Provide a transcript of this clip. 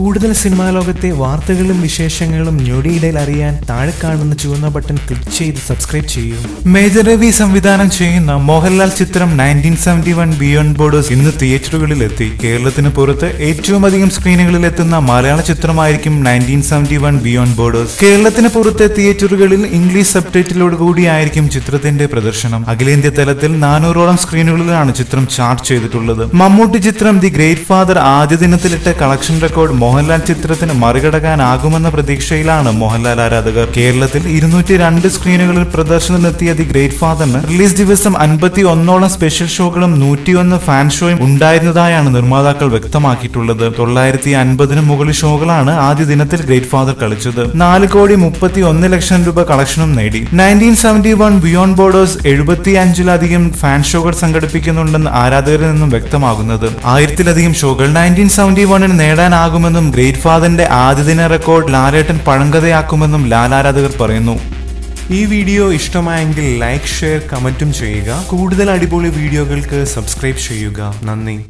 കൂടുതൽ സിനിമാ ലോകത്തെ വാർത്തകളും വിശേഷങ്ങളും ഞൊടിയിടയിൽ അറിയാൻ താഴെ കാണുന്ന ചുവന്ന ബട്ടൺ ക്ലിക്ക് ചെയ്ത് സബ്സ്ക്രൈബ് ചെയ്യൂ. മേജർ രവി സംവിധാനം ചെയ്യുന്ന മോഹൻലാൽ ചിത്രം nineteen seventy one beyond borders ഇന്ന് തിയേറ്ററുകളിൽ എത്തി കേരളത്തിന് പുറത്ത് ഏറ്റവും അധികം സ്ക്രീനുകളിൽ എത്തുന്ന മലയാള ചിത്രമായിരിക്കും nineteen seventy one beyond borders കേരളത്തിന് പുറത്തെ തിയേറ്ററുകളിൽ ഇംഗ്ലീഷ് സബ്ടൈറ്റിലോട് കൂടിയായിരിക്കും ചിത്രത്തിന്റെ പ്രദർശനം. അഖിലേന്ത്യാ തലത്തിൽ നാനൂറോളം സ്ക്രീനുകളിലാണ് ചിത്രം ചാർട്ട് ചെയ്തിട്ടുള്ളത്. മമ്മൂട്ടി ചിത്രം ദി ഗ്രേറ്റ് ഫാദർ ആദ്യ ദിനത്തിലിട്ട കളക്ഷൻ റെക്കോർഡ് മോഹൻലാൽ ചിത്രത്തിന് മറികടക്കാനാകുമെന്ന പ്രതീക്ഷയിലാണ് മോഹൻലാൽ ആരാധകർ. കേരളത്തിൽ ഇരുന്നൂറ്റി രണ്ട് സ്ക്രീനുകളിൽ പ്രദർശനത്തിലെത്തിയ ദി ഗ്രേറ്റ് ഫാദറിന് റിലീസ് ദിവസം അൻപത്തി ഒന്നോളം സ്പെഷ്യൽ ഷോകളും നൂറ്റിയൊന്ന് ഫാൻ ഷോയും ഉണ്ടായിരുന്നതായാണ് നിർമ്മാതാക്കൾ വ്യക്തമാക്കിയിട്ടുള്ളത്. തൊള്ളായിരത്തി അൻപതിനു മുകളിൽ ഷോകളാണ് ആദ്യ ദിനത്തിൽ ഗ്രേറ്റ് ഫാദർ കളിച്ചത്. നാല് കോടി മുപ്പത്തി ഒന്ന് ലക്ഷം രൂപ കളക്ഷനും നേടി. Nineteen seventy one beyond borders എഴുപത്തി അഞ്ചിലധികം ഫാൻ ഷോകൾ സംഘടിപ്പിക്കുന്നുണ്ടെന്ന് ആരാധകരിൽ നിന്നും വ്യക്തമാകുന്നത്. ആയിരത്തിലധികം ഷോകൾ നയന്റീൻ സെവന്റി വണ്ണിന് നേടാനാകുമെന്നും ഗ്രേറ്റ് ഫാദറിന്റെ ആദ്യ ദിന റെക്കോർഡ് ലാലേട്ടൻ പഴങ്കഥയാക്കുമെന്നും ലാലാരാധകർ പറയുന്നു. ഈ വീഡിയോ ഇഷ്ടമായെങ്കിൽ ലൈക്ക് ഷെയർ കമന്റും ചെയ്യുക. കൂടുതൽ അടിപൊളി വീഡിയോകൾക്ക് സബ്സ്ക്രൈബ് ചെയ്യുക. നന്ദി.